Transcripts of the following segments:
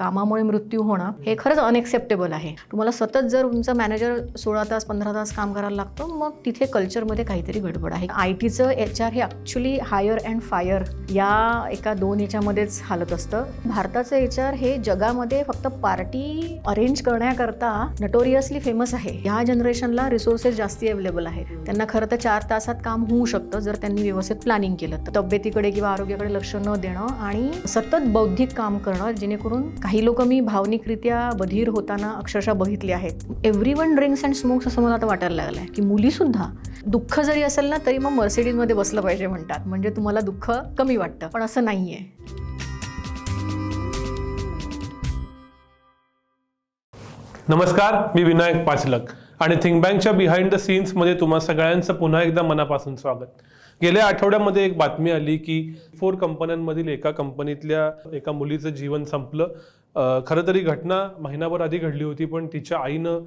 कामामुळे मृत्यू होणं हे खरंच अनएक्सेप्टेबल आहे. तुम्हाला सतत जर तुमचा मॅनेजर सोळा तास पंधरा तास काम करायला लागतं मग तिथे कल्चरमध्ये काहीतरी गडबड आहे. आय टीचं एच आर हे ॲक्च्युली हायर अँड फायर या एका दोन याच्यामध्येच हालत असतं. भारताचं एच आर हे जगामध्ये फक्त पार्टी अरेंज करण्याकरता नटोरियसली फेमस आहे. ह्या जनरेशनला रिसोर्सेस जास्ती अवेलेबल आहेत. त्यांना खरं तर चार तासात काम होऊ शकतं जर त्यांनी व्यवस्थित प्लॅनिंग केलं. तर तब्येतीकडे किंवा आरोग्याकडे लक्ष न देणं आणि सतत बौद्धिक काम करणं जेणेकरून काही लोक मी भावनिकरित्या बधीर होताना अक्षरशः बघितले आहेत. Everyone drinks and smokes असं मला आता वाटायला लागलं आहे की मुलीसुद्धा दुःख जरी असेल ना तरी मग मर्सिडीजमध्ये बसलं पाहिजे म्हणतात. म्हणजे तुम्हाला दुःख कमी वाटतं पण असं नाही आहे नमस्कार मी विनायक पाचलक. आणि थिंक बँकच्या बिहाइंड द सीन्समध्ये तुम्हा सगळ्यांचं पुन्हा एकदा मनापासून स्वागत. गेल्या आठवड्यामध्ये एक बातमी आली की फोर कंपन्यांमधील एका कंपनीतल्या एका मुलीचं जीवन संपलं. खरं तरी घटना महिनाभर आधी घडली होती पण तिच्या आईनं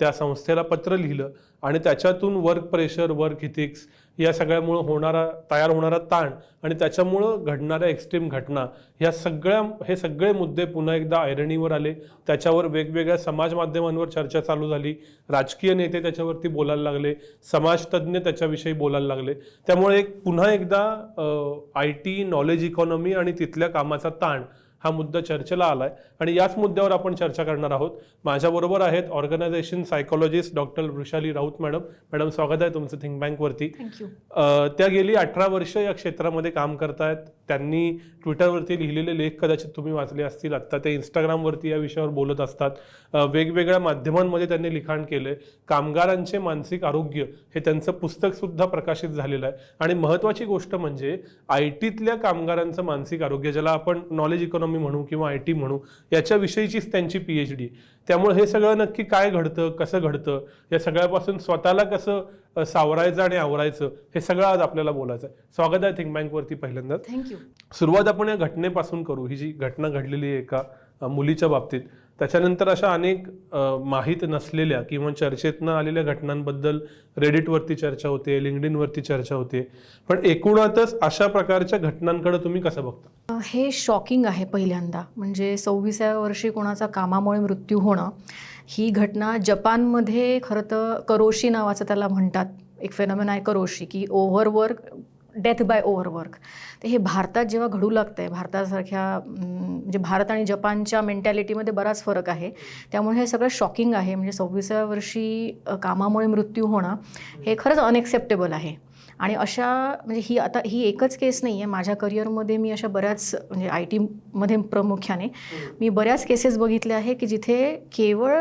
त्या संस्थेला पत्र लिहिलं आणि त्याच्यातून वर्क प्रेशर वर्क इथिक्स या सगळ्यामुळं होणारा तयार होणारा ताण आणि त्याच्यामुळं घडणाऱ्या एक्स्ट्रीम घटना ह्या सगळ्या हे सगळे मुद्दे पुन्हा एकदा ऐरणीवर आले. त्याच्यावर वेगवेगळ्या समाज माध्यमांवर चर्चा चालू झाली. राजकीय नेते त्याच्यावरती बोलायला लागले. समाजतज्ज्ञ त्याच्याविषयी बोलायला लागले. त्यामुळे एक पुन्हा एकदा आय टी नॉलेज इकॉनॉमी आणि तिथल्या कामाचा ताण हा मुद्दा चर्चेला आलाय. आणि याच मुद्द्यावर आपण चर्चा करणार आहोत. माझ्याबरोबर आहेत organization psychologist doctor Vrushali Raut madam. Madam स्वागत आहे तुमचं थिंक बँकवरती. त्या गेली अठरा वर्ष या क्षेत्रामध्ये काम करतायत. त्यांनी ट्विटरवरती लिहिलेले लेख कदाचित तुम्ही वाचले असतील. आत्ता ते इंस्टाग्रामवरती या विषयावर बोलत असतात. वेगवेगळ्या माध्यमांमध्ये त्यांनी लिखाण केलंय. कामगारांचे मानसिक आरोग्य हे त्यांचं पुस्तकसुद्धा प्रकाशित झालेलं आहे. आणि महत्त्वाची गोष्ट म्हणजे आय टीतल्या कामगारांचं मानसिक आरोग्य ज्याला आपण नॉलेज इकॉनॉमी म्हणू किंवा आय टी म्हणू याच्याविषयीचीच त्यांची पीएच डी त्यामुळे हे सगळं नक्की काय घडतं कसं घडतं या सगळ्यापासून स्वतःला कसं सावरायचं आणि आवरायचं हे सगळं आज आपल्याला बोलायचं आहे. स्वागत आहे थिंक बँकवरती पहिल्यांदा थँक्यू सुरुवात आपण या घटनेपासून करू. ही जी घटना घडलेली आहे एका मुलीच्या बाबतीत त्याच्यानंतर अशा अनेक माहीत नसलेल्या किंवा चर्चेत न आलेल्या घटनांबद्दल रेडिटवरती चर्चा होते लिंक्डइनवरती चर्चा होते. पण एकूणातच अशा प्रकारच्या घटनांकडे तुम्ही कसं बघता? हे शॉकिंग आहे पहिल्यांदा. म्हणजे सव्वीसाव्या वर्षी कोणाचा कामामुळे मृत्यू होणं ही घटना जपानमध्ये खरं तर करोशी नावाचं त्याला म्हणतात. एक फेनॉमेन आहे करोशी की ओव्हरवर्क डेथ बाय ओव्हरवर्क तर हे भारतात जेव्हा घडू लागतं आहे भारतासारख्या म्हणजे भारत आणि जपानच्या मेंटॅलिटीमध्ये बराच फरक आहे. त्यामुळे हे सगळं शॉकिंग आहे. म्हणजे सव्वीसाव्या वर्षी कामामुळे मृत्यू होणं हे खरंच अनएक्सेप्टेबल आहे. आणि अशा म्हणजे ही आता ही एकच केस नाही आहे माझ्या करिअरमध्ये मी अशा बऱ्याच म्हणजे आय टीमध्ये प्रामुख्याने मी बऱ्याच केसेस बघितल्या आहे की जिथे केवळ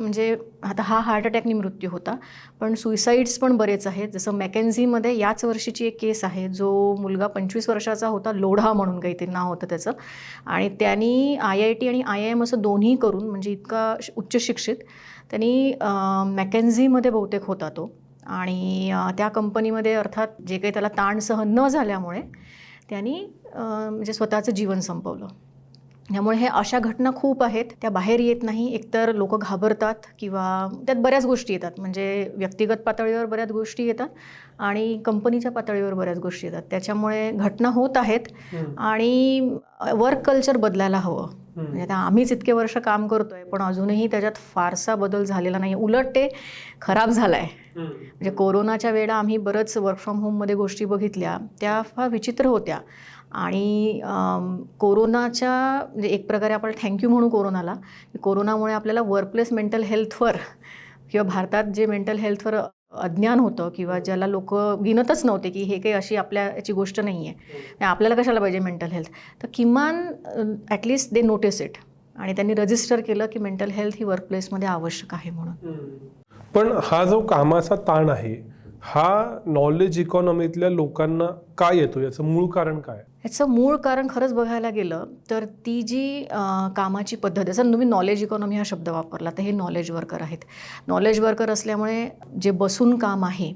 म्हणजे आता हा हार्ट अटॅकनी मृत्यू होता पण सुइसाईड्स पण बरेच आहेत. जसं मॅकेन्झीमध्ये याच वर्षीची एक केस आहे जो मुलगा पंचवीस वर्षाचा होता लोढा म्हणून काहीतरी नाव होतं त्याचं. आणि त्यांनी आय आय टी आणि आय आय एम असं दोन्ही करून म्हणजे इतका उच्च शिक्षित त्यांनी मॅकेन्झीमध्ये बहुतेक होता तो. आणि त्या कंपनीमध्ये अर्थात जे काही त्याला ताण सहन न झाल्यामुळे त्यांनी म्हणजे स्वतःचं जीवन संपवलं. त्यामुळे हे अशा घटना खूप आहेत. त्या बाहेर येत नाही. एकतर लोक घाबरतात किंवा त्यात बऱ्याच गोष्टी येतात. म्हणजे व्यक्तिगत पातळीवर बऱ्याच गोष्टी येतात आणि कंपनीच्या पातळीवर बऱ्याच गोष्टी येतात. त्याच्यामुळे घटना होत आहेत आणि वर्क कल्चर बदलायला हवं. म्हणजे आता आम्हीच इतके वर्ष काम करतोय पण अजूनही त्याच्यात फारसा बदल झालेला नाही उलट ते खराब झालं आहे म्हणजे कोरोनाच्या वेळेला आम्ही बरंच वर्क फ्रॉम होममध्ये गोष्टी बघितल्या. त्या फार विचित्र होत्या. आणि कोरोनाच्या म्हणजे एक प्रकारे आपण थँक्यू म्हणू कोरोनाला की कोरोनामुळे आपल्याला वर्कप्लेस मेंटल हेल्थवर किंवा भारतात जे मेंटल हेल्थवर अज्ञान होतं किंवा ज्याला लोक गिनतच नव्हते की हे काही अशी आपल्या याची गोष्ट नाही आहे आपल्याला कशाला पाहिजे मेंटल हेल्थ तर किमान ॲटलिस्ट दे नोटिस इट आणि त्यांनी रजिस्टर केलं की मेंटल हेल्थ ही वर्कप्लेसमध्ये आवश्यक आहे म्हणून. पण हा जो कामाचा ताण आहे हा नॉलेज इकॉनॉमीतल्या लोकांना काय येतो? याचं मूळ कारण काय? ह्याचं मूळ कारण खरंच बघायला गेलं तर ती जी कामाची पद्धत आहे तुम्ही नॉलेज इकॉनॉमी हा शब्द वापरला तर हे नॉलेज वर्कर आहेत. नॉलेज वर्कर असल्यामुळे जे बसून काम आहे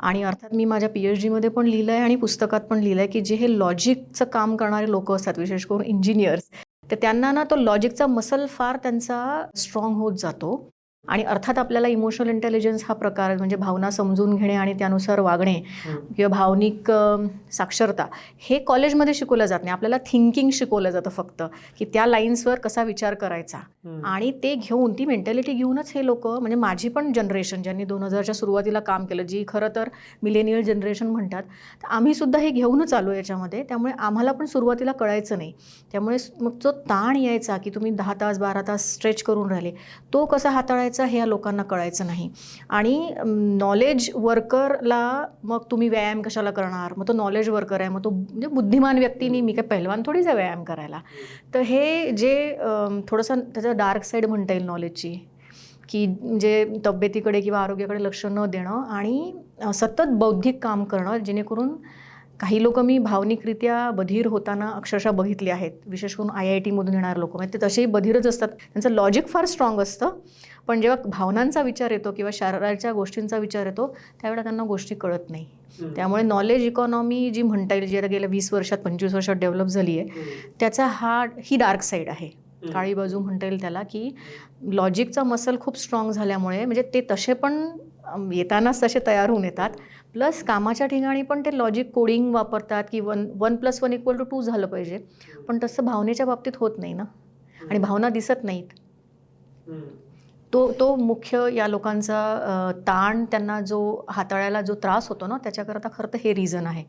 आणि अर्थात मी माझ्या पी एच डीमध्ये पण लिहिलं आहे आणि पुस्तकात पण लिहिलं आहे की जे हे लॉजिकचं काम करणारे लोक असतात विशेष करून इंजिनियर्स तर त्यांना ना तो लॉजिकचा मसल फार त्यांचा स्ट्रॉंग होत जातो. आणि अर्थात आपल्याला इमोशनल इंटेलिजन्स हा प्रकार म्हणजे भावना समजून घेणे आणि त्यानुसार वागणे किंवा भावनिक साक्षरता हे कॉलेजमध्ये शिकवलं जात नाही. आपल्याला थिंकिंग शिकवलं जातं फक्त की त्या लाईन्सवर कसा विचार करायचा. आणि ते घेऊन ती मेंटॅलिटी घेऊनच हे लोक म्हणजे माझी पण जनरेशन ज्यांनी दोन हजारच्या सुरुवातीला काम केलं जी खरं तर मिलेनियल जनरेशन म्हणतात तर आम्ही सुद्धा हे घेऊनच आलो याच्यामध्ये. त्यामुळे आम्हाला पण सुरुवातीला कळायचं नाही. त्यामुळे मग जो ताण यायचा की तुम्ही दहा तास बारा तास स्ट्रेच करून राहिले तो कसा हाताळायचा? हे या लोकांना कळायचं नाही. आणि नॉलेज वर्करला मग तुम्ही व्यायाम कशाला करणार? मग तो नॉलेज वर्कर आहे मग तो म्हणजे बुद्धिमान व्यक्तीने मी काय पहिलवान थोडीच आहे व्यायाम करायला. तर हे जे थोडंसं त्याचं डार्क साईड म्हणता येईल नॉलेजची की जे तब्येतीकडे किंवा आरोग्याकडे लक्ष न देणं आणि सतत बौद्धिक काम करणं जेणेकरून काही लोक मी भावनिकरित्या बधीर होताना अक्षरशः बघितले आहेत. विशेष करून आय आय टीमधून येणारे लोक. म्हणजे ते तसेही बधीरच असतात. त्यांचं लॉजिक फार स्ट्रॉंग असतं. पण जेव्हा भावनांचा विचार येतो किंवा शरीराच्या गोष्टींचा विचार येतो त्यावेळेला त्यांना गोष्टी कळत नाही. त्यामुळे नॉलेज इकॉनॉमी जी म्हणता येईल जी आता गेल्या वीस वर्षात पंचवीस वर्षात डेव्हलप झाली आहे त्याचा हा ही डार्क साईड आहे. काळी बाजू म्हणता येईल त्याला की लॉजिकचा मसल खूप स्ट्रॉंग झाल्यामुळे म्हणजे ते तसे पण येतानाच तसे तयार होऊन येतात. प्लस कामाच्या ठिकाणी पण ते लॉजिक कोडिंग वापरतात की one one plus one equal to two झालं पाहिजे. पण तसं भावनेच्या बाबतीत होत नाही ना. आणि भावना दिसत नाहीत. तो तो मुख्य या लोकांचा ताण त्यांना जो हाताळायला जो त्रास होतो ना त्याच्याकरता खरं तर हे रिझन आहे.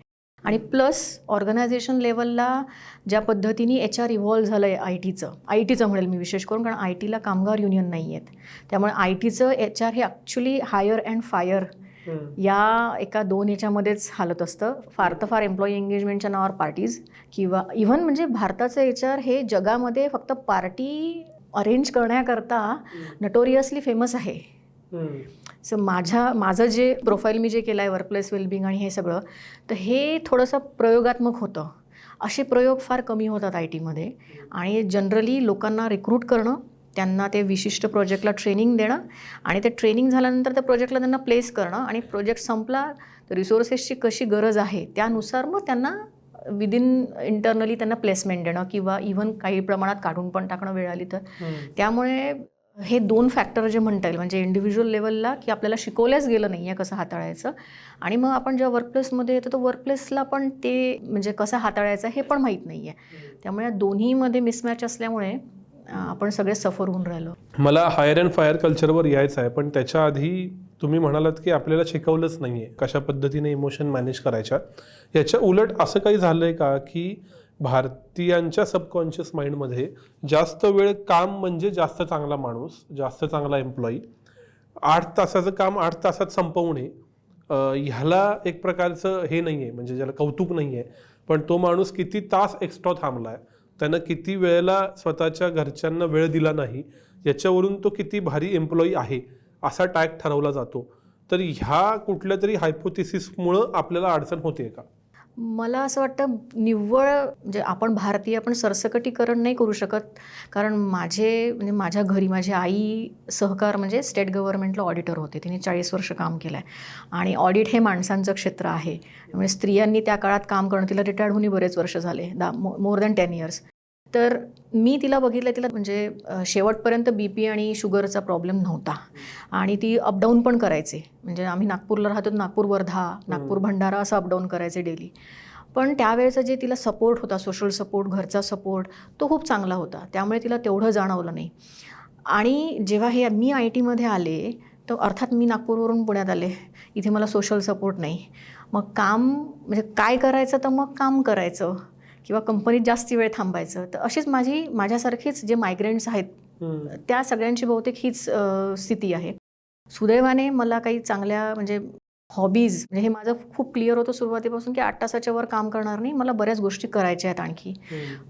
आणि प्लस ऑर्गनायझेशन लेवलला ज्या पद्धतीने एच आर इव्हॉल्व्ह झालं आहे आय टीचं आय टीचं म्हणेल मी विशेष करून कारण आय टीला कामगार युनियन नाही आहेत त्यामुळे आय टीचं एच आर हे ॲक्च्युली हायर अँड फायर या एका दोन ह्याच्यामध्येच हालत असतं. फार तर फार एम्प्लॉई एंगेजमेंटच्या नावावर पार्टीज किंवा इव्हन म्हणजे भारताचं एच आर हे जगामध्ये फक्त पार्टी अरेंज करण्याकरता नटोरियसली फेमस आहे. सो माझ्या माझं जे प्रोफाईल मी जे केलं आहे वर्कप्लेस वेलबिंग आणि हे सगळं तर हे थोडंसं प्रयोगात्मक होतं. असे प्रयोग फार कमी होतात आय टीमध्ये. आणि जनरली लोकांना रिक्रूट करणं त्यांना ते विशिष्ट प्रोजेक्टला ट्रेनिंग देणं आणि ते ट्रेनिंग झाल्यानंतर त्या प्रोजेक्टला त्यांना प्लेस करणं आणि प्रोजेक्ट संपला तर रिसोर्सेसची कशी गरज आहे त्यानुसार मग त्यांना विदिन इंटरनली त्यांना प्लेसमेंट देणं किंवा इव्हन काही प्रमाणात काढून पण टाकणं वेळ आली तर. त्यामुळे हे दोन फॅक्टर जे म्हणता येईल म्हणजे इंडिव्हिज्युअल लेवलला की आपल्याला शिकवल्याच गेलं नाही आहे कसं हाताळायचं. आणि मग आपण जेव्हा वर्कप्लेसमध्ये येतो तर वर्कप्लेसला पण ते म्हणजे कसं हाताळायचं हे पण माहीत नाही आहे त्यामुळे दोन्हीमध्ये मिसमॅच असल्यामुळे आपण सगळे सफर होऊन राहिलो. मला हायर अँड फायर कल्चरवर यायचं आहे पण त्याच्या आधी तुम्ही म्हणालात की आपल्याला शिकवलंच नाही आहे कशा पद्धतीने इमोशन मॅनेज करायच्या. याच्या उलट असं काही झालं आहे का की भारतीयांच्या सबकॉन्शियस माइंडमध्ये जास्त वेळ काम म्हणजे जास्त चांगला माणूस जास्त चांगला एम्प्लॉई आठ तासाचं काम आठ तासात संपवणे ह्याला एक प्रकारचं हे नाही आहे म्हणजे ज्याला कौतुक नाही आहे पण तो माणूस किती तास एक्स्ट्रा थांबला आहे त्यानं किती वेळेला स्वतःच्या घरच्यांना वेळ दिला नाही याच्यावरून तो किती भारी एम्प्लॉई आहे असा टॅग ठरवला जातो. तर ह्या कुठल्या तरी हायपोथिसिसमुळं आपल्याला अडचण होते का? मला असं वाटतं निव्वळ म्हणजे आपण भारतीय आपण सरसकटीकरण नाही करू शकत. कारण माझे म्हणजे माझ्या घरी माझी आई सहकार म्हणजे स्टेट गव्हर्नमेंटला ऑडिटर होते. तिने चाळीस वर्ष काम केलं आहे आणि ऑडिट हे माणसांचं क्षेत्र आहे. त्यामुळे स्त्रियांनी त्या काळात काम करणं तिला रिटायर्ड होऊन बरेच वर्ष झाले. दा मोर दॅन टेन इयर्स तर मी तिला बघितलं तिला म्हणजे शेवटपर्यंत बी पी आणि शुगरचा प्रॉब्लेम नव्हता. आणि ती अपडाऊन पण करायचे. म्हणजे आम्ही नागपूरला राहतो नागपूर वर्धा नागपूर भंडारा असं अपडाऊन करायचे डेली पण त्यावेळेचं जे तिला सपोर्ट होता सोशल सपोर्ट घरचा सपोर्ट तो खूप चांगला होता. त्यामुळे तिला तेवढं जाणवलं नाही. आणि जेव्हा हे मी आय टीमध्ये आले तर अर्थात मी नागपूरवरून पुण्यात आले. इथे मला सोशल सपोर्ट नाही. मग काम म्हणजे काय करायचं तर मग काम करायचं. किंवा कंपनीत जास्ती वेळ थांबायचं तर अशीच माझी माझ्यासारखीच जे मायग्रेंट्स आहेत त्या सगळ्यांची बहुतेक हीच स्थिती आहे. सुदैवाने मला काही चांगल्या म्हणजे हॉबीज म्हणजे हे माझं खूप क्लिअर होतं सुरुवातीपासून की आठ तासाच्या वर काम करणार नाही मला बऱ्याच गोष्टी करायच्या आहेत आणखी.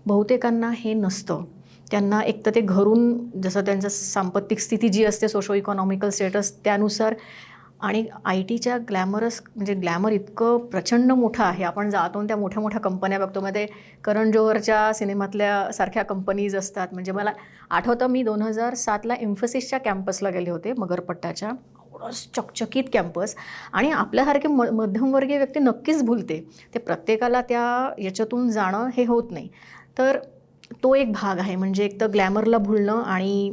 बहुतेकांना हे नसतं. त्यांना एक तर ते घरून जसं त्यांचं सांपत्तिक स्थिती जी असते सोशो इकॉनॉमिकल स्टेटस त्यानुसार आणि आय टीच्या ग्लॅमरस म्हणजे ग्लॅमर इतकं प्रचंड मोठं आहे. आपण जातो आणि त्या मोठ्या मोठ्या कंपन्या बघतो. मध्ये करण जोहरच्या सिनेमातल्या सारख्या कंपनीज असतात. म्हणजे मला आठवतं मी दोन हजार सातला इन्फोसिसच्या कॅम्पसला गेले होते मगरपट्ट्याच्या चकचकीत कॅम्पस. आणि आपल्यासारखे म मध्यमवर्गीय व्यक्ती नक्कीच भुलते. ते प्रत्येकाला त्या याच्यातून जाणं हे होत नाही. तर तो एक भाग आहे. म्हणजे एक तर ग्लॅमरला भुलणं आणि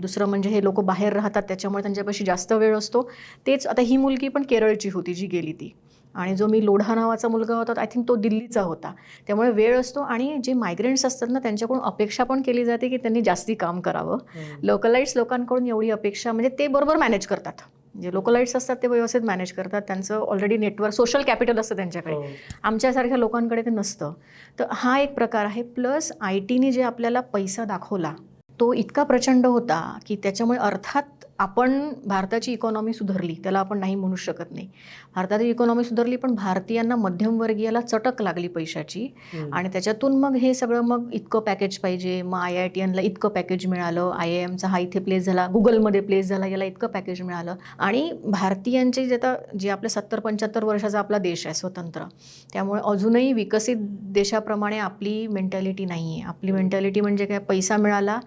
दुसरं म्हणजे हे लोक बाहेर राहतात त्याच्यामुळे त्यांच्यापाशी जास्त वेळ असतो. तेच आता ही मुलगी पण केरळची होती जी गेली ती. आणि जो मी लोढा नावाचा मुलगा होता आय थिंक तो दिल्लीचा होता. त्यामुळे वेळ असतो आणि जे मायग्रेंट्स असतात ना त्यांच्याकडून अपेक्षा पण केली जाते की त्यांनी जास्ती काम करावं. लोकलाइट्स लोकांकडून एवढी अपेक्षा म्हणजे ते बरोबर मॅनेज करतात. जे लोकलाइट्स असतात ते व्यवस्थित मॅनेज करतात. त्यांचं ऑलरेडी नेटवर्क सोशल कॅपिटल असतं त्यांच्याकडे. आमच्यासारख्या लोकांकडे ते नसतं. तर हा एक प्रकार आहे. प्लस आय टीने जे आपल्याला पैसा दाखवला तो इतका प्रचंड होता की त्याच्यामुळे अर्थात आपण भारताची इकॉनॉमी सुधारली त्याला आपण नाही म्हणू शकत नाही. भारताची इकॉनॉमी सुधारली पण भारतीयांना मध्यमवर्गीयाला चटक लागली पैशाची. आणि त्याच्यातून मग हे सगळं मग इतकं पॅकेज पाहिजे. मग आय आय टी एनला इतकं पॅकेज मिळालं. आय आय एमचा हा इथे प्लेस झाला. गुगलमध्ये प्लेस झाला. याला इतकं पॅकेज मिळालं. आणि भारतीयांचे जे आता जे आपल्या सत्तर पंच्याहत्तर वर्षाचा आपला देश आहे स्वतंत्र. त्यामुळे अजूनही विकसित देशाप्रमाणे आपली मेंटॅलिटी नाही आहे आपली मेंटॅलिटी म्हणजे काय? पैसा मिळाला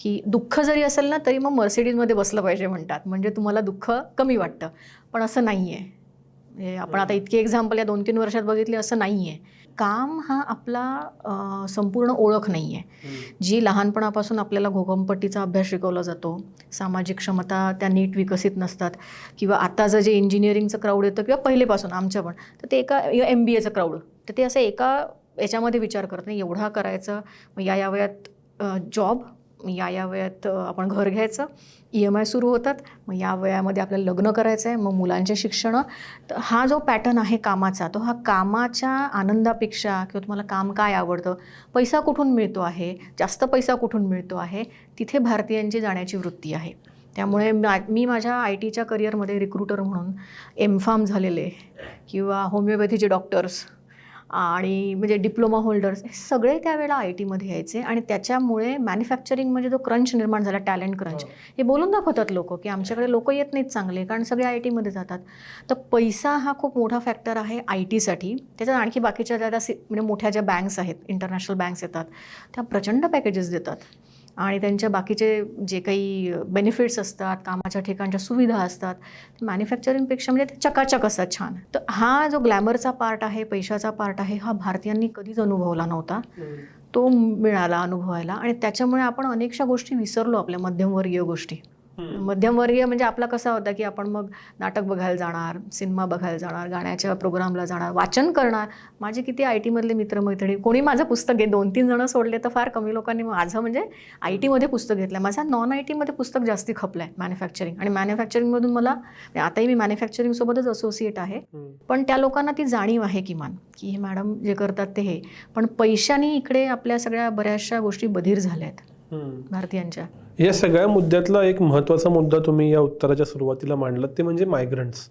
की दुःख जरी असेल ना तरी मग मर्सिडीजमध्ये बसलं पाहिजे म्हणतात. म्हणजे तुम्हाला दुःख कमी वाटतं. पण असं नाही आहे म्हणजे आपण आता इतके एक्झाम्पल या दोन तीन वर्षात बघितले असं नाही आहे काम हा आपला संपूर्ण ओळख नाही आहे जी लहानपणापासून आपल्याला घोगमपट्टीचा अभ्यास शिकवला जातो सामाजिक क्षमता त्या नीट विकसित नसतात किंवा आता जे इंजिनिअरिंगचं क्राऊड येतं किंवा पहिलेपासून आमच्या पण तर ते एका एम बी एचं क्राऊड तर ते असं एका याच्यामध्ये विचार करत नाही. एवढा करायचं मग या या वयात जॉब या या वयात आपण घर घ्यायचं. ई एम आय सुरू होतात. मग या वयामध्ये आपल्याला लग्न करायचं आहे मग मुलांचे शिक्षण. तर हा जो पॅटर्न आहे कामाचा तो हा कामाच्या आनंदापेक्षा किंवा तुम्हाला काम काय आवडतं? पैसा कुठून मिळतो आहे? जास्त पैसा कुठून मिळतो आहे? तिथे भारतीयांची जाण्याची वृत्ती आहे. त्यामुळे मा मी माझ्या आय टीच्या करिअरमध्ये रिक्रुटर म्हणून एम फार्म झालेले किंवा होमिओपॅथीचे डॉक्टर्स आणि म्हणजे डिप्लोमा होल्डर्स हे सगळे त्यावेळेला आय टीमध्ये यायचे आणि त्याच्यामुळे मॅन्युफॅक्चरिंगमध्ये जो क्रंच निर्माण झाला टॅलेंट क्रंच हे. बोलून दाखवतात लोक की आमच्याकडे लोक येत नाहीत चांगले कारण सगळे आय टीमध्ये जातात. तर पैसा हा खूप मोठा फॅक्टर आहे आय टीसाठी. त्याच्यात आणखी बाकीच्या ज्या म्हणजे मोठ्या ज्या बँक्स आहेत इंटरनॅशनल बँक्स येतात त्या प्रचंड पॅकेजेस देतात. आणि त्यांच्या बाकीचे जे काही बेनिफिट्स असतात कामाच्या ठिकाणच्या सुविधा असतात मॅन्युफॅक्चरिंगपेक्षा म्हणजे ते चकाचक असतात छान. तर हा जो ग्लॅमरचा पार्ट आहे पैशाचा पार्ट आहे हा भारतीयांनी कधीच अनुभवला नव्हता. तो मिळाला अनुभवायला आणि त्याच्यामुळे आपण अनेकशा गोष्टी विसरलो आपल्या मध्यमवर्गीय गोष्टी. मध्यमवर्गीय म्हणजे आपला कसा होता की आपण मग नाटक बघायला जाणार सिनेमा बघायला जाणार गाण्याच्या प्रोग्रामला जाणार वाचन करणार. माझे किती आय टीमधले मित्रमैत्रिणी कोणी माझं पुस्तक घे दोन तीन जणं सोडले तर फार कमी लोकांनी माझं म्हणजे आय टीमध्ये पुस्तक घेतलं माझा नॉन आय टीमध्ये पुस्तक जास्ती खपलं आहे मॅन्युफॅक्चरिंग आणि मॅन्युफॅक्चरिंगमधून मला म्हणजे आताही मी मॅन्युफॅक्चरिंगसोबतच असोसिएट आहे. पण त्या लोकांना ती जाणीव आहे किमान की हे मॅडम जे करतात ते हे. पण पैशाने इकडे आपल्या सगळ्या बऱ्याचशा गोष्टी बधीर झाल्या आहेत भारतीयांच्या. या सगळ्या मुद्द्यातला एक महत्त्वाचा मुद्दा तुम्ही या उत्तराच्या सुरुवातीला मांडलात ते म्हणजे मायग्रंट्स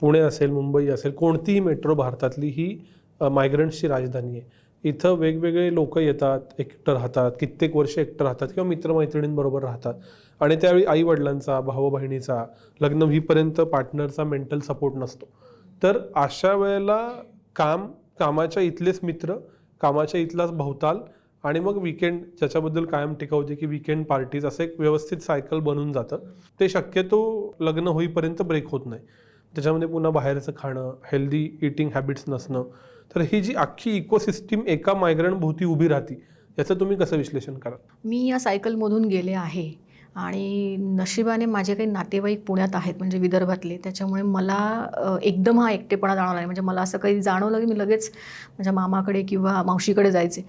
पुणे असेल मुंबई असेल कोणतीही मेट्रो भारतातली ही मायग्रंट्सची राजधानी आहे. इथं वेगवेगळे लोक येतात एकटं राहतात कित्येक वर्ष एकटं राहतात किंवा मित्रमैत्रिणींबरोबर राहतात. आणि त्यावेळी आई वडिलांचा भाऊ बहिणीचा लग्न होईपर्यंत पार्टनरचा मेंटल सपोर्ट नसतो. तर अशा वेळेला काम कामाच्या इथलेच मित्र कामाच्या इथलाच भवताल आणि मग विकेंड ज्याच्याबद्दल कायम टिकवते की विकेंड पार्टीज असं एक व्यवस्थित सायकल बनून जातं. ते शक्यतो लग्न होईपर्यंत ब्रेक होत नाही. त्याच्यामध्ये पुन्हा बाहेरचं खाणं हेल्दी इटिंग हॅबिट्स नसणं. तर ही जी अख्खी इकोसिस्टीम एका मायग्रंट भोवती उभी राहते याचं तुम्ही कसं विश्लेषण कराल? मी या सायकलमधून गेले आहे आणि नशिबाने माझे काही नातेवाईक पुण्यात आहेत म्हणजे विदर्भातले. त्याच्यामुळे मला एकदम हा एकटेपणा जाणवला नाही. म्हणजे मला असं काही जाणवलं की मी लगेच माझ्या मामाकडे किंवा मावशीकडे जायचे.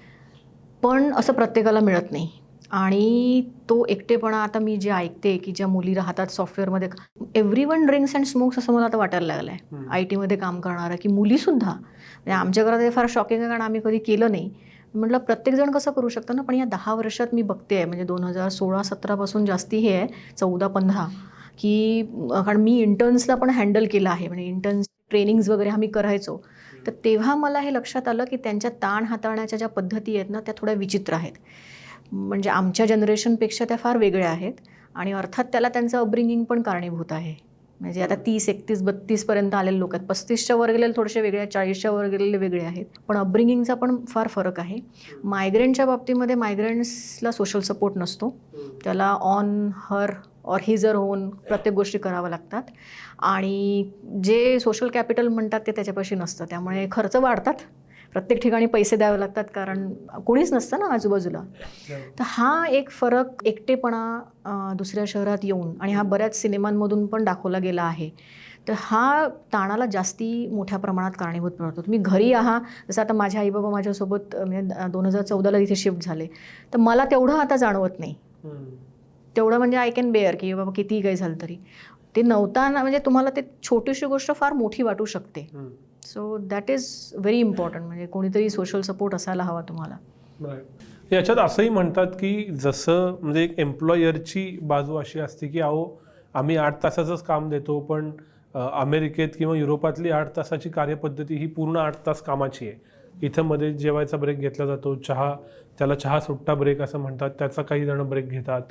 पण असं प्रत्येकाला मिळत नाही. आणि तो एकटेपणा आता मी जे ऐकते की ज्या मुली राहतात सॉफ्टवेअरमध्ये everyone drinks and smokes असं मला आता वाटायला लागलं आहे. आय टीमध्ये काम करणारा की मुलीसुद्धा. म्हणजे आमच्या घरात हे फार शॉकिंग आहे कारण आम्ही कधी केलं नाही. म्हटलं प्रत्येकजण कसं करू शकतं ना? पण या दहा वर्षात मी बघते आहे म्हणजे दोन हजार सोळा सतरापासून जास्ती हे आहे चौदा पंधरा की कारण मी इंटर्न्सला पण हँडल केलं आहे. म्हणजे इंटर्न्स ट्रेनिंग्ज वगैरे आम्ही करायचो. तर तेव्हा मला हे लक्षात आलं की त्यांच्या ताण हाताळण्याच्या ज्या पद्धती आहेत ना त्या थोड्या विचित्र आहेत. म्हणजे आमच्या जनरेशनपेक्षा त्या फार वेगळ्या आहेत आणि अर्थात त्याला त्यांचं अपब्रिंगिंग पण कारणीभूत आहे. म्हणजे आता तीस एकतीस बत्तीसपर्यंत आलेले लोक आहेत. पस्तीसच्या वर गेलेले थोडेसे वेगळे आहेत चाळीसच्या वर गेलेले वेगळे आहेत. पण अपब्रिंगिंगचा पण फार फरक आहे. मायग्रेंटच्या बाबतीमध्ये मायग्रेंट्सला सोशल सपोर्ट नसतो. त्याला ऑन हर ऑर हिजर होऊन प्रत्येक गोष्टी कराव्या लागतात. आणि जे सोशल कॅपिटल म्हणतात ते त्याच्यापाशी नसतं. त्यामुळे खर्च वाढतात. प्रत्येक ठिकाणी पैसे द्यावे लागतात कारण कोणीच नसतं ना आजूबाजूला. तर हा एक फरक एकटेपणा दुसऱ्या शहरात येऊन आणि हा बऱ्याच सिनेमांमधून पण दाखवला गेला आहे. तर हा ताणाला जास्ती मोठ्या प्रमाणात कारणीभूत बनवतो तुम्ही घरी आहात जसं आता माझे आई बाबा माझ्यासोबत म्हणजे दोन हजार चौदाला इथे शिफ्ट झाले. तर मला तेवढं आता जाणवत नाही. तेवढं म्हणजे आय कॅन बेअर की बाबा कितीही काही झालं तरी. ते नव्हताना म्हणजे तुम्हाला ते छोटीशी गोष्ट फार मोठी वाटू शकते. So that is very important म्हणजे कोणीतरी सोशल सपोर्ट असायला हवा तुम्हाला. याच्यात असंही म्हणतात की जसं म्हणजे एक एम्प्लॉयरची बाजू अशी असते की अहो आम्ही आठ तासाचंच काम देतो पण अमेरिकेत किंवा युरोपातली आठ तासाची कार्यपद्धती ही पूर्ण आठ तास कामाची आहे. इथं मध्ये जेवायचा ब्रेक घेतला जातो. चहा त्याला चहा सुट्टा ब्रेक असं म्हणतात. त्याचा काही जण ब्रेक घेतात.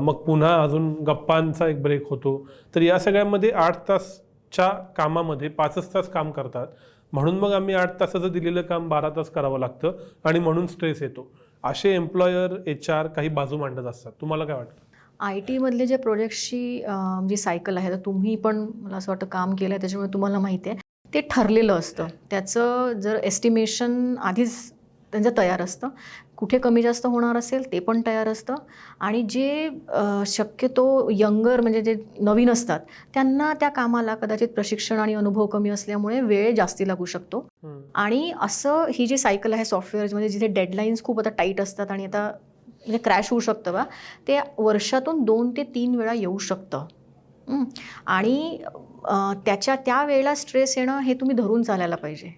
मग पुन्हा अजून गप्पांचा एक ब्रेक होतो. तर या सगळ्यामध्ये आठ तासच्या कामामध्ये पाचच तास काम करतात. म्हणून मग आम्ही आठ तासाचं दिलेलं काम बारा तास करावं लागतं आणि म्हणून स्ट्रेस येतो. असे एम्प्लॉयर एच आर काही बाजू मांडत असतात. तुम्हाला काय वाटतं? आय टीमधले जे प्रोजेक्टची जी सायकल आहे तर तुम्ही पण मला असं वाटतं काम केलं आहे त्याच्यामुळे तुम्हाला माहिती आहे. ते ठरलेलं असतं. त्याचं जर एस्टिमेशन आधीच त्यांचं तयार असतं. कुठे कमी जास्त होणार असेल ते पण तयार असतं. आणि जे शक्यतो यंगर म्हणजे जे नवीन असतात त्यांना त्या कामाला कदाचित प्रशिक्षण आणि अनुभव कमी असल्यामुळे वेळ जास्ती लागू शकतो. आणि असं ही जी सायकल आहे सॉफ्टवेअरमध्ये जिथे डेडलाईन्स खूप आता टाईट असतात आणि आता म्हणजे क्रॅश होऊ शकतं बा ते वर्षातून दोन ते तीन वेळा येऊ शकतं. आणि त्याच्या त्या वेळेला स्ट्रेस येणं हे तुम्ही धरून चालायला पाहिजे.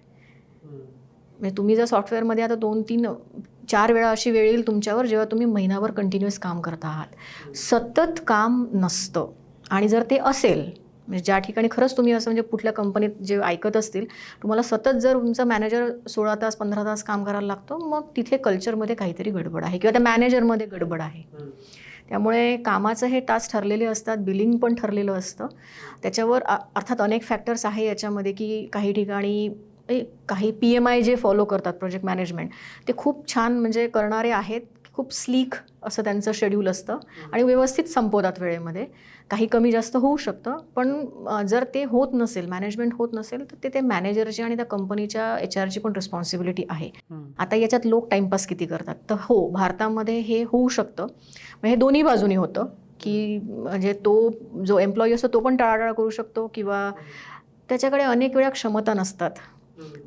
म्हणजे तुम्ही जर सॉफ्टवेअरमध्ये आता दोन तीन चार वेळा अशी वेळ येईल तुमच्यावर जेव्हा तुम्ही महिनाभर कंटिन्युअस काम करत आहात. सतत काम नसतं. आणि जर ते असेल म्हणजे ज्या ठिकाणी खरंच तुम्ही असं म्हणजे कुठल्या कंपनीत जे ऐकत असतील तुम्हाला सतत जर तुमचा मॅनेजर सोळा तास पंधरा तास काम करायला लागतो मग तिथे कल्चरमध्ये काहीतरी गडबड आहे किंवा त्या मॅनेजरमध्ये गडबड आहे. त्यामुळे कामाचं हे टास्क ठरलेले असतात बिलिंग पण ठरलेलं असतं. त्याच्यावर अर्थात अनेक फॅक्टर्स आहे याच्यामध्ये की काही ठिकाणी काही पी एम आय जे फॉलो करतात प्रोजेक्ट मॅनेजमेंट ते खूप छान म्हणजे करणारे आहेत. खूप स्लीक असं त्यांचं शेड्यूल असतं. आणि व्यवस्थित संपवतात वेळेमध्ये. काही कमी जास्त होऊ शकतं पण जर ते होत नसेल मॅनेजमेंट होत नसेल तर ते ते मॅनेजरची आणि त्या कंपनीच्या एच आरची पण रिस्पॉन्सिबिलिटी आहे. आता याच्यात लोक टाइमपास किती करतात? तर हो भारतामध्ये हे होऊ शकतं. हे दोन्ही बाजूनी होतं की म्हणजे तो जो एम्प्लॉई असतो तो पण टाळाटाळ करू शकतो किंवा त्याच्याकडे अनेक वेळा क्षमता नसतात.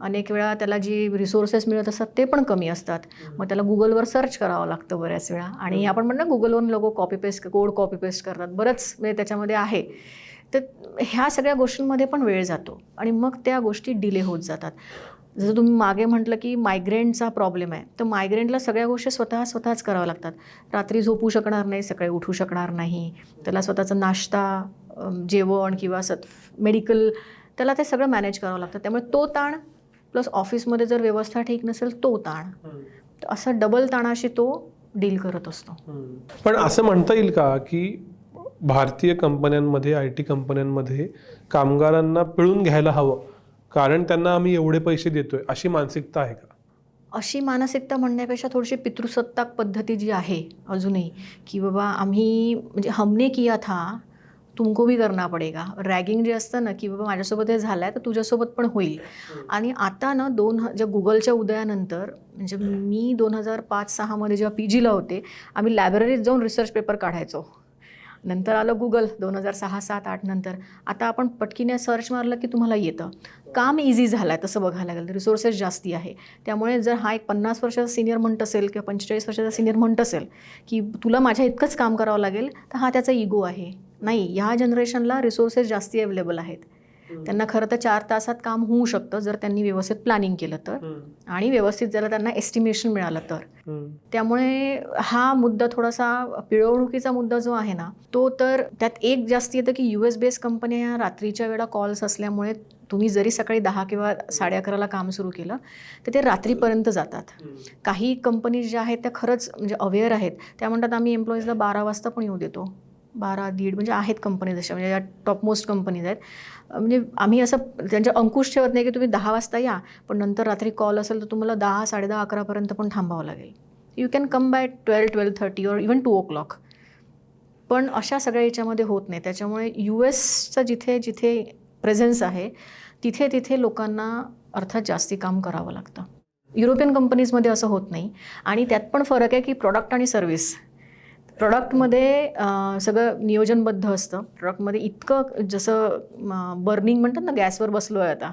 अनेक वेळा त्याला जी रिसोर्सेस मिळत असतात ते पण कमी असतात. मग त्याला गुगलवर सर्च करावं लागतं बऱ्याच वेळा. आणि आपण म्हणतो गुगलवर लोक copy paste code copy paste करतात. बरंच म्हणजे त्याच्यामध्ये आहे. तर ह्या सगळ्या गोष्टींमध्ये पण वेळ जातो. आणि मग त्या गोष्टी डिले होत जातात. जसं तुम्ही मागे म्हटलं की मायग्रेंटचा प्रॉब्लेम आहे. तर मायग्रेंटला सगळ्या गोष्टी स्वतः स्वतःच कराव्या लागतात. रात्री झोपू शकणार नाही सकाळी उठू शकणार नाही. त्याला स्वतःचा नाश्ता जेवण किंवा सत मेडिकल त्याला ते सगळं मॅनेज करावं लागतं. त्यामुळे तो ताण प्लस ऑफिसमध्ये जर व्यवस्था ठीक नसेल तो ताण. तर असा डबल ताणाशी तो डील करत असतो. पण असं म्हणता येईल का की भारतीय कंपन्यांमध्ये आय टी कंपन्यांमध्ये कामगारांना पिळून घ्यायला हवं? कारण त्यांना आम्ही एवढे पैसे देतोय अशी मानसिकता आहे का? अशी मानसिकता म्हणण्यापेक्षा थोडीशी पितृसत्ताक पद्धती जी आहे अजूनही की बाबा आम्ही म्हणजे हमने किया था तुमको भी करना पडेगा. रॅगिंग जे असतं ना की बाबा माझ्यासोबत हे झालं आहे तर तुझ्यासोबत पण होईल. आणि आता ना दोन ह ज्या गुगलच्या उदयानंतर म्हणजे मी दोन हजार पाच सहामध्ये जेव्हा पी जीला होते आम्ही लायब्ररीत जाऊन रिसर्च पेपर काढायचो. नंतर आलं गुगल दोन हजार सहा सात आठ नंतर. आता आपण पटकीने सर्च मारलं की तुम्हाला येतं. काम इझी झालं आहे तसं बघायला गेलं तर रिसोर्सेस जास्ती आहे. त्यामुळे जर हा एक पन्नास वर्षाचा सिनियर म्हणत असेल किंवा पंचेचाळीस वर्षाचा सिनियर म्हणत असेल की तुला माझ्या इतकंच काम करावं लागेल तर हा त्याचा इगो आहे. नाही ह्या जनरेशनला रिसोर्सेस जास्ती अवेलेबल आहेत. त्यांना खरं तर चार तासात काम होऊ शकतं जर त्यांनी व्यवस्थित प्लॅनिंग केलं तर. आणि व्यवस्थित जर त्यांना एस्टिमेशन मिळालं तर. त्यामुळे हा मुद्दा थोडासा पिळवणुकीचा मुद्दा जो आहे ना तो तर त्यात एक जास्त येतं की यू एस बेस कंपन्या ह्या रात्रीच्या वेळा कॉल्स असल्यामुळे तुम्ही जरी सकाळी दहा किंवा साडे अकराला काम सुरू केलं तर ते रात्रीपर्यंत जातात. काही कंपनीज ज्या आहेत त्या खरंच म्हणजे अवेअर आहेत. त्या म्हणतात आम्ही एम्प्लॉईजला बारा वाजता पण येऊ देतो. बारा दीड म्हणजे आहेत कंपनीज अशा म्हणजे या टॉपमोस्ट कंपनीज आहेत. म्हणजे आम्ही असं त्यांच्या अंकुश ठेवत नाही की तुम्ही दहा वाजता या पण नंतर रात्री कॉल असेल तर तुम्हाला दहा साडेदहा अकरापर्यंत पण थांबावं लागेल. You can come by twelve twelve thirty or even two o'clock पण अशा सगळ्या याच्यामध्ये होत नाही. त्याच्यामुळे यू एसचं जिथे जिथे प्रेझेन्स आहे तिथे तिथे लोकांना अर्थात जास्ती काम करावं लागतं. युरोपियन कंपनीजमध्ये असं होत नाही. आणि त्यात पण फरक आहे की प्रॉडक्ट आणि सर्व्हिस प्रॉडक्टमध्ये सगळं नियोजनबद्ध असतं. प्रॉडक्टमध्ये इतकं जसं बर्निंग म्हणतात ना गॅसवर बसलो आहे आता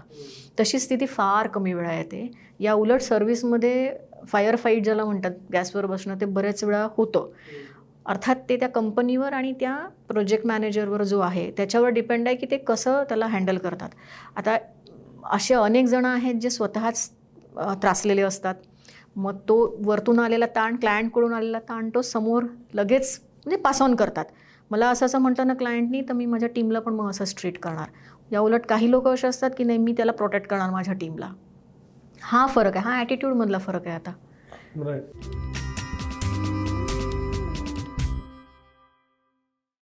तशी स्थिती फार कमी वेळा येते. या उलट सर्व्हिसमध्ये फायर फाईट ज्याला म्हणतात गॅसवर बसणं ते बऱ्याच वेळा होतं. अर्थात ते त्या कंपनीवर आणि त्या प्रोजेक्ट मॅनेजरवर जो आहे त्याच्यावर डिपेंड आहे की ते कसं त्याला हँडल करतात. आता असे अनेक जण आहेत जे स्वतःच त्रासलेले असतात. मग तो वरतून आलेला ताण क्लायंटकडून आलेला ताण तो समोर लगेच म्हणजे पास ऑन करतात. मला असं असं म्हटलं ना क्लायंटनी तर मी माझ्या टीमला पण मग असंच ट्रीट करणार. या उलट काही लोक असे असतात की नाही मी त्याला प्रोटेक्ट करणार माझ्या टीमला हा फरक आहे. हा ॲटिट्यूडमधला फरक आहे आता.